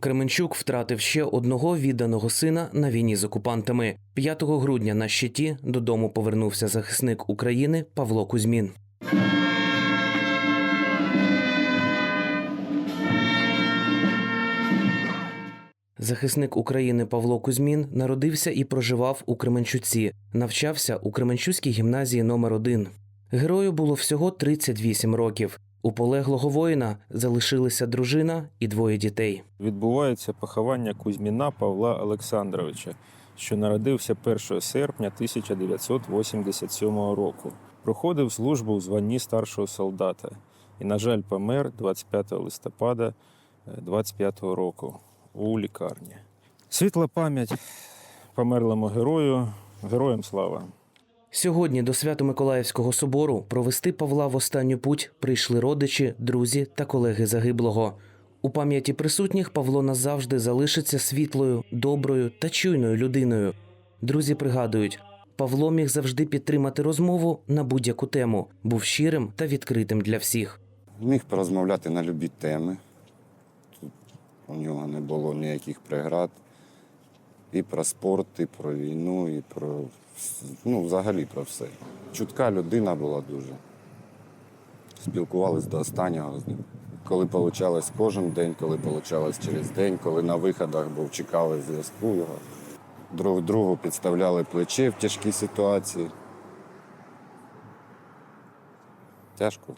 Кременчук втратив ще одного відданого сина на війні з окупантами. 5 грудня на щиті додому повернувся захисник України Павло Кузьмін. Захисник України Павло Кузьмін народився і проживав у Кременчуці, навчався у Кременчуцькій гімназії номер 1 Герою було всього 38 років. У полеглого воїна залишилися дружина і двоє дітей. Відбувається поховання Кузьміна Павла Олександровича, що народився 1 серпня 1987 року. Проходив службу у званні старшого солдата і, на жаль, помер 25 листопада 25 року у лікарні. Світла пам'ять померлому герою, героям слава. Сьогодні до Свято-Миколаївського собору провести Павла в останню путь прийшли родичі, друзі та колеги загиблого. У пам'яті присутніх Павло назавжди залишиться світлою, доброю та чуйною людиною. Друзі пригадують, Павло міг завжди підтримати розмову на будь-яку тему, був щирим та відкритим для всіх. Міг порозмовляти на любі теми. Тут у нього не було ніяких преград. І про спорт, і про війну, і про ну, взагалі про все. Чутка людина була дуже. Спілкувались до останнього з ним. Коли получалось кожен день, коли получалось через день, коли на виходах був, чекали зв'язку його. Друг другу підставляли плече в тяжкій ситуації. Тяжко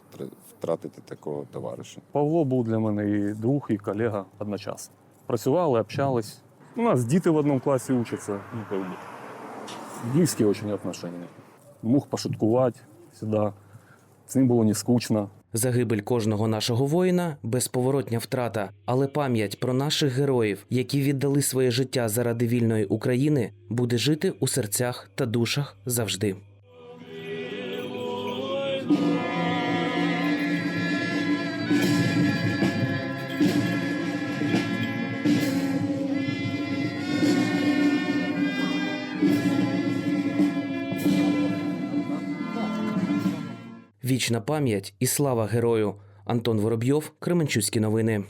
втратити такого товариша. Павло був для мене і друг, і колега одночасно. Працювали, общались. У нас діти в одному класі учатся. Ну, как бы. Близькі очень отношения. Мог пошуткувати завжди. З ним було не скучно. Загибель кожного нашого воїна безповоротня втрата, але пам'ять про наших героїв, які віддали своє життя заради вільної України, буде жити у серцях та душах завжди. Вічна пам'ять і слава герою. Антон Воробйов, Кременчуцькі новини.